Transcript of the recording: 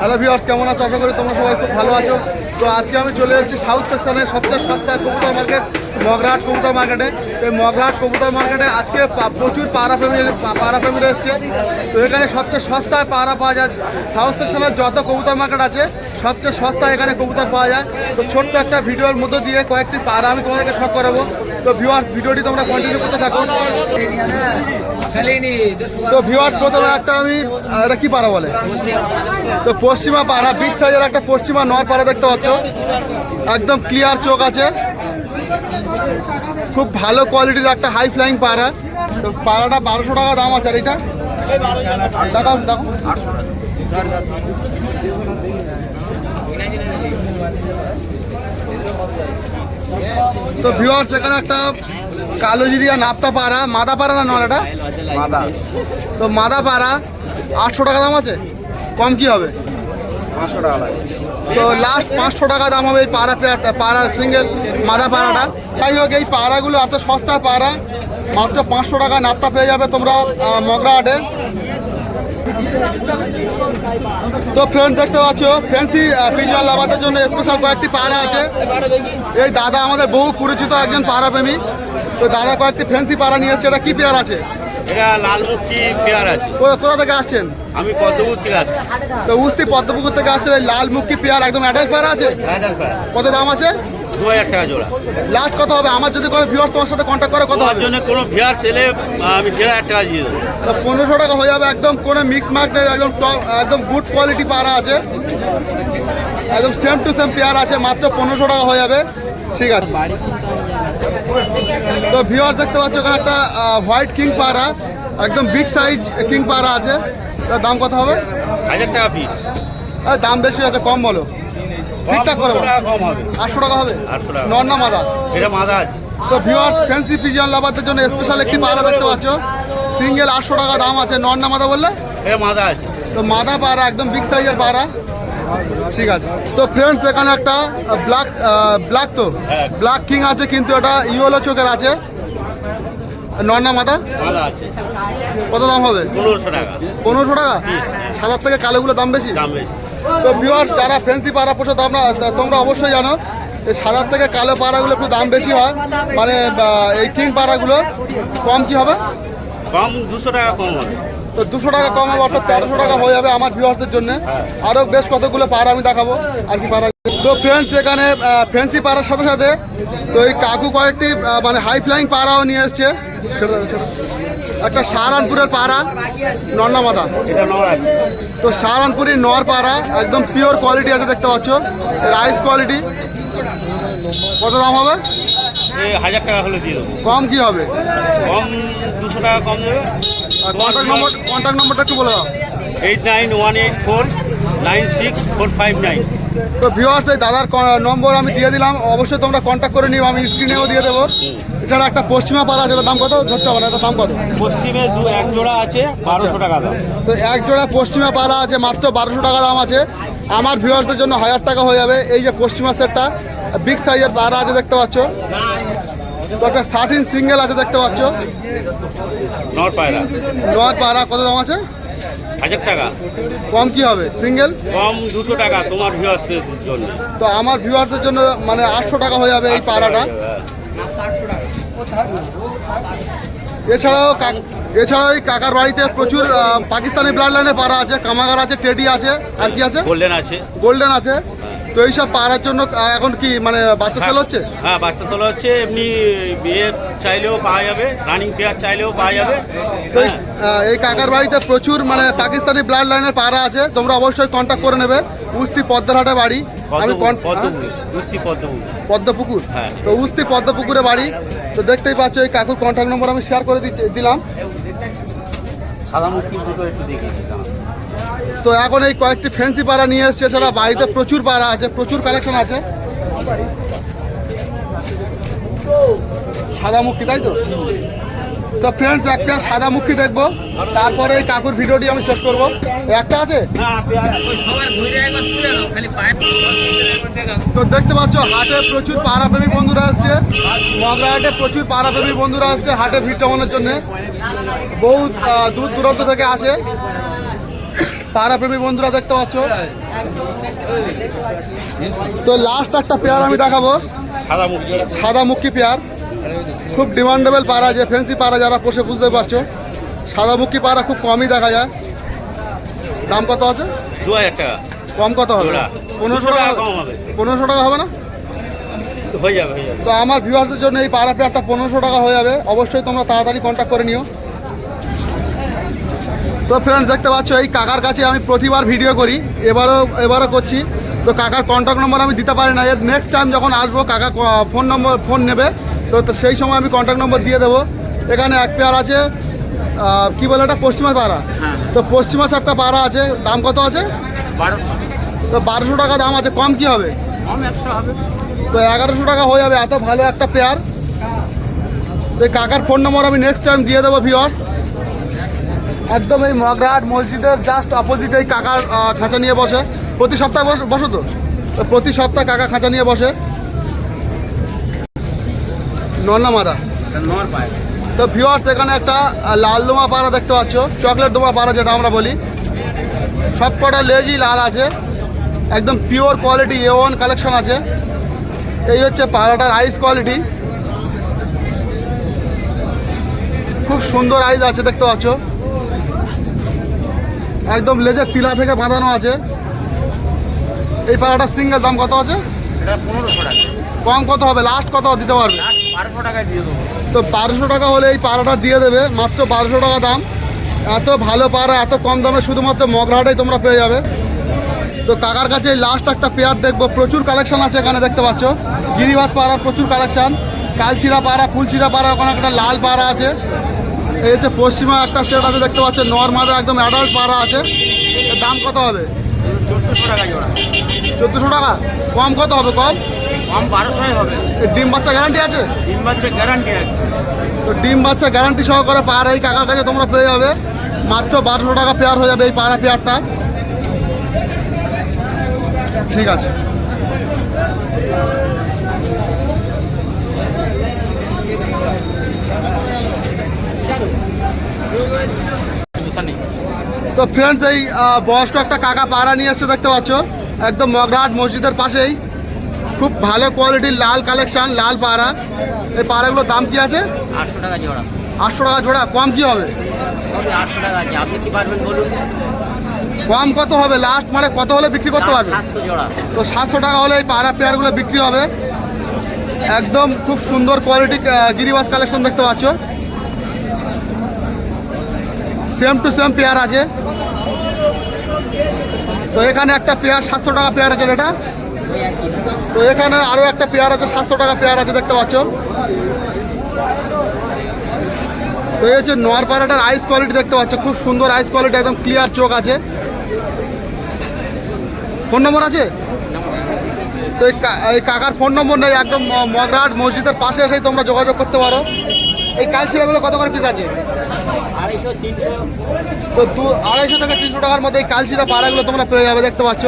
Hello viewers কেমন আছো? আশা করি তোমরা সবাই খুব ভালো আছো। তো আজকে আমি চলে এসেছি সাউথ সেকশনের সবচেয়ে সস্তা কবুতর মার্কেট মগরাহাট কবুতর মার্কেটে এই মগরাহাট কবুতর মার্কেটে আজকে প্রচুর পাড়া ফ্যামিলি পাড়া ফ্যামিলি এসছে। তো এখানে সবচেয়ে সস্তায় পাড়া পাওয়া যায়। সাউথ সেকশনের যত কবুতর মার্কেট আছে, সবচেয়ে সস্তায় এখানে কবুতর পাওয়া যায়। তো ছোট্ট একটা ভিডিওর মধ্য দিয়ে কয়েকটি পাড়া আমি তোমাদেরকে শখ করাবো। তো ভিউয়ার্স ভিডিওটি তোমরা কন্টিনিউ করতে থাকো। তো ভিউয়ার্স প্রথমে একটা আমি এটা কি পাড়া বলে? তো পশ্চিমা পাড়া বিগ সাইজের একটা পশ্চিমা নর পাড়া দেখতে পাচ্ছ। একদম ক্লিয়ার চোখ আছে। খুব ভালো কোয়ালিটির একটা হাই ফ্লাইং পাড়া। তো পাড়াটা বারোশো টাকা দাম আছে আর এটা? দেখাও দেখো তো ভিউয়ার্স এখানে একটা কালোজিরিয়া নাপ্তা পাড়া মাদা পাড়া না নর এটা মাদা। তো মাদা পাড়া আটশো টাকা দাম আছে? কম কি হবে? পাঁচশো টাকা লাগে। তো লাস্ট পাঁচশো টাকা দাম হবে এই পাড়া পেয়ারটা পাড়ার সিঙ্গেল মাদা পাড়াটা যাই হোক এই পাড়াগুলো এত সস্তা পাড়া মাত্র পাঁচশো টাকা নাপ্তা পেয়ে যাবে তোমরা মগরাহাটে। তো ফ্রেন্ড দেখতে পাচ্ছ ফ্যান্সি পিজন লাভাদের জন্য স্পেশাল কয়েকটি পাড়া আছে। এই দাদা আমাদের বহু পরিচিত একজন পাড়া প্রেমী তো দাদা কয়েকটি ফ্যান্সি পাড়া নিয়ে এসছে এটা কি পেয়ার আছে? এটা লালমুখী পেয়ার আছে। কোথা কোথা থেকে আসছেন? আমি থেকে তো উস্তি পদ্মপুকুর থেকে এই পেয়ার একদম অ্যাডাল্ট পেয়ার আছে? কত দাম আছে? দু হাজার টাকা জোড়া। লাস্ট কত হবে? আমার যদি কোনো ভিউয়ার্স তোমার সাথে কন্ট্যাক্ট করে কত হবে? জন্য কোনো ভিয়ার ছেলে আমি দেড় হাজার টাকা দিয়ে দেবো। পনেরোশো টাকা হয়ে যাবে একদম কোনো মিক্স মার্ক নেই একদম একদম গুড কোয়ালিটি পাড়া আছে। একদম সেম টু সেম পেয়ার আছে মাত্র পনেরোশো টাকা হয়ে যাবে। ঠিক আছে। তো ভিউয়ার্স দেখতে পাচ্ছ ওখানে একটা হোয়াইট কিং পাড়া একদম বিগ সাইজ কিং পাড়া আছে। তার দাম কত হবে? হাজার টাকা পিস দাম বেশি আছে কম বলো। ঠিকঠাক করে কম হবে। আটশো টাকা হবে? 800 নর না মাদা এটা মাদা আছে। তো ভিউয়ার্স ফ্যান্সি পিজিয়ন লাভারদের জন্য স্পেশাল একটি পাড়া দেখতে পাচ্ছ। সিঙ্গেল আটশো টাকা দাম আছে নর না মাদা বললে? এটা মাদা আছে। তো মাদা পাড়া একদম বিগ সাইজের পাড়া। ঠিক আছে। তো ফ্রেন্ডস এখানে একটা ব্ল্যাক ব্ল্যাক তো। ব্ল্যাক কিং আছে কিন্তু এটা ইয়েলো চোখের আছে। নর না মাদা কত দাম হবে? পনেরোশো টাকা। পনেরোশো টাকা? সাদার থেকে কালোগুলো দাম বেশি? দাম বেশি। তো ভিউয়ার্স যারা ফ্যান্সি পাড়া পোষো তোমরা তোমরা অবশ্যই জানো এই সাদার থেকে কালো পাড়াগুলো একটু দাম বেশি হয়। মানে এই কিং পাড়াগুলো কম কি হবে? কম দুশো টাকা কম হবে। তো দুশো টাকা কম হবে অর্থাৎ তেরোশো টাকা হয়ে যাবে আমার ভিউয়ার্সদের জন্য। আরও বেশ কতগুলো পাড়া আমি দেখাবো আর কি পাড়া। তো ফ্রেন্ডস এখানে ফ্যান্সি পাড়ার সাথে সাথে তো এই কাকু কয়েকটি মানে হাই ফ্লাইং পাড়াও নিয়ে এসছে। একটা সাহারানপুরের পাড়া নন্না মাদা এটা তো সাহারানপুরি নর পাড়া একদম পিওর কোয়ালিটি আছে দেখতে পাচ্ছ। রাইস কোয়ালিটি কত দাম হবে? হাজার টাকা হলে দিয়ে দেবো। কম কি হবে? কম দুশো টাকা কম দেবে। কন্ট্যাক্ট নম্বর কন্ট্যাক্ট নম্বরটা একটু বলে দাও। Eight nine one eight four nine six four five nine. তো ভিউয়ার্স এই দাদার নম্বর আমি দিয়ে দিলাম। অবশ্যই তোমরা কন্ট্যাক্ট করে নিও আমি স্ক্রিনেও দিয়ে দেবো। এছাড়া একটা পশ্চিমা পাড়া আছে দাম কত? ধরতে হবে না এটার দাম কত? পশ্চিমে দু এক জোড়া আছে বারোশো টাকা দাম। তো এক জোড়া পশ্চিমা পাড়া আছে মাত্র বারোশো টাকা দাম আছে। আমার ভিউয়ার্সদের জন্য হাজার টাকা হয়ে যাবে। এই যে পশ্চিমা সেটটা বিগ সাইজের পাড়া আছে দেখতে পাচ্ছ। তো একটা সার্টিন সিঙ্গেল আছে দেখতে পাচ্ছ। নর পায়রা। কত দাম আছে? হাজার টাকা। কম কি হবে? সিঙ্গেল কম দুশো টাকা তোমার ভিউয়ার্সদের জন্য। তো আমার জন্য মানে আটশো টাকা হয়ে যাবে এই পাড়াটা। এছাড়াও এছাড়াও এই কাকার বাড়িতে প্রচুর পাকিস্তানি ব্লাড লাইনের পাড়া আছে কামাগার আছে টেডি আছে আর কি আছে? গোল্ডেন আছে। গোল্ডেন আছে। তো এইসব পাড়ার জন্য এখন কি মানে বাচ্চা সেল হচ্ছে? হ্যাঁ বাচ্চা তোলা হচ্ছে এমনি বিয়ে চাইলেও পাওয়া যাবে রানিং পেয়ার চাইলেও পাওয়া যাবে। তো এই- হ্যাঁ। এই কাকার বাড়িতে প্রচুর মানে পাকিস্তানি ব্লাড লাইনের পাড়া আছে তোমরা অবশ্যই কন্ট্যাক্ট করে নেবে। উস্তি পদ্মরহাটে বাড়ি। আমি হ্যাঁ? পদ্মপুকুর হ্যাঁ। তো উস্তি পদ্মপুকুরে বাড়ি। তো দেখতেই পাচ্ছ এই কাকুর কন্ট্যাক্ট নম্বর আমি শেয়ার করে দিলাম। সাদামুখী দুটো একটু দেখিয়ে দিতাম তো এখন এই কয়েকটি ফ্যান্সি পাড়া নিয়ে এসছে এছাড়া বাড়িতে প্রচুর পাড়া আছে প্রচুর কালেকশন আছে। সাদা মুখী তাই তো? তো ফ্রেন্ডস একটা সাদা মুখী দেখব তারপরে এই কাকুর ভিডিওটি আমি শেষ করব। একটা আছে? তো দেখতে পাচ্ছ হাটে প্রচুর পাড়া পাড়াপ্রেমী বন্ধুরা আসছে। মগরা হাটে প্রচুর পাড়াপ্রেমী বন্ধুরা আসছে হাটে ভিড় জমানোর জন্য। বহু দূর দূরান্ত থেকে আসে। পাড়াপ্রেমী বন্ধুরা দেখতে পাচ্ছ। তো লাস্ট একটা পেয়ার আমি দেখাবো। সাদা মুখী পেয়ার খুব ডিমান্ডেবল পাড়া যে ফ্যান্সি পাড়া যারা পোষে বুঝতে পারছ। সাদা মুখী পাড়া খুব কমই দেখা যায়। দাম কত আছে? দু হাজার টাকা। কম কত হবে। পনেরোশো টাকা কম হবে। পনেরোশো টাকা হবে না? হয়ে যাবে হয়ে যাবে। তো আমার ভিউয়ার্সের জন্য এই পাড়া পেয়ারটা পনেরোশো টাকা হয়ে যাবে। অবশ্যই তোমরা তাড়াতাড়ি কন্ট্যাক্ট করে নিও। তো ফ্রেন্ডস দেখতে পাচ্ছ এই কাকার কাছে আমি প্রতিবার ভিডিও করি। এবারও এবারও করছি। তো কাকার কন্ট্যাক্ট নম্বর আমি দিতে পারি না। এর নেক্সট টাইম যখন আসব কাকা ফোন নম্বর ফোন নেবে। তো সেই সময় আমি কন্ট্যাক্ট নম্বর দিয়ে দেবো। এখানে এক পেয়ার আছে কি বলে এটা পশ্চিমা পাড়া। হ্যাঁ। তো পশ্চিমা চাপটা পাড়া আছে। দাম কত আছে? তো বারোশো টাকা দাম আছে। কম কি হবে? কম একশো হবে। তো এগারোশো টাকা হয়ে যাবে। এত ভালো একটা পেয়ার তো এই কাকার ফোন নম্বর আমি নেক্সট টাইম দিয়ে দেবো ভিওয়ার্স একদম এই মগরাহাট মসজিদের জাস্ট অপোজিট এই কাকার খাঁচা নিয়ে বসে। প্রতি সপ্তাহে বস- তো। প্রতি সপ্তাহে কাকা খাঁচা নিয়ে বসে। নন্না মাদা? তো ভিওয়ার্স এখানে একটা লাল দোমা পাড়া দেখতে পাচ্ছ। চকলেট দোমা পাড়া যেটা আমরা বলি। সব কটা লেজই লাল আছে। একদম pure quality A one collection আছে। এই হচ্ছে পাড়াটার আইস কোয়ালিটি খুব সুন্দর আইস আছে দেখতে পাচ্ছ। একদম লেজের তিলা থেকে বাঁধানো আছে। এই পাড়াটা সিঙ্গেল দাম কত আছে? এটা পনেরোশো টাকা। কম কত হবে? লাস্ট কত দিতে পারবে? বারোশো টাকায় দিয়ে দেবো। তো বারোশো টাকা হলে এই পাড়াটা দিয়ে দেবে মাত্র বারোশো টাকা দাম। এত ভালো পাড়া এত কম দামে শুধুমাত্র মগরাহাটাই তোমরা পেয়ে যাবে। তো কাকার কাছে লাস্ট একটা পেয়ার দেখব। প্রচুর কালেকশন আছে এখানে দেখতে পাচ্ছ? গিরিবাজ পাড়ার প্রচুর কালেকশন কালচিরা পাড়া ফুলচিরা পাড়া ওখানে একটা লাল পাড়া আছে। এই হচ্ছে পশ্চিমা একটা সেট আছে দেখতে পাচ্ছেন নর মাদা একদম অ্যাডাল্ট পাড়া আছে। এর দাম কত হবে? চোদ্দোশো টাকা কম কত হবে কম? কম বারোশোই হবে। ডিম বাচ্চা গ্যারান্টি আছে? তিন বাচ্চা গ্যারান্টি আছে। তো ডিম বাচ্চা গ্যারান্টি সহকারে পাড়া এই কাকার কাছে তোমরা পেয়ে যাবে। মাত্র বারোশো টাকা পেয়ার হয়ে যাবে এই পাড়া পেয়ারটা ঠিক আছে। তো ফ্রেন্ডস এই বয়স্ক একটা কাকা পাড়া নিয়ে এসছে, দেখতে পাচ্ছ। একদম মগরাহাট মসজিদের পাশেই। খুব ভালো কোয়ালিটির লাল কালেকশন লাল পাড়া এই পাড়াগুলোর দাম কি আছে? আটশো টাকা জোড়া। আটশো টাকা জোড়া কম কি হবে? কম কত হবে? লাস্ট মানে কত হলে বিক্রি করতে পারবে? তো সাতশো টাকা হলে এই পাড়া পেয়ারগুলো বিক্রি হবে। একদম খুব সুন্দর কোয়ালিটি গিরিবাস কালেকশন দেখতে পাচ্ছ। সেম টু সেম পেয়ার আছে। তো এখানে একটা পেয়ার সাতশো টাকা পেয়ার আছে এটা তো এখানে আরও একটা পেয়ার আছে, সাতশো টাকা পেয়ার আছে, দেখতে পাচ্ছ। তো এই হচ্ছে নোয়ার পাড়াটার আইস কোয়ালিটি দেখতে পাচ্ছ, খুব সুন্দর আইস কোয়ালিটি একদম ক্লিয়ার চোখ আছে। ফোন নম্বর আছে? তো এই কাকার ফোন নম্বর নেই, একদম ম- মগরাহাট মসজিদের পাশে এসেই তোমরা যোগাযোগ করতে পারো। এই কালচিরাগুলো কত করে পিস আছে? তো দু আড়াইশো থেকে তিনশো টাকার মধ্যে এই কালচিরা পাড়াগুলো তোমরা পেয়ে যাবে, দেখতে পাচ্ছ।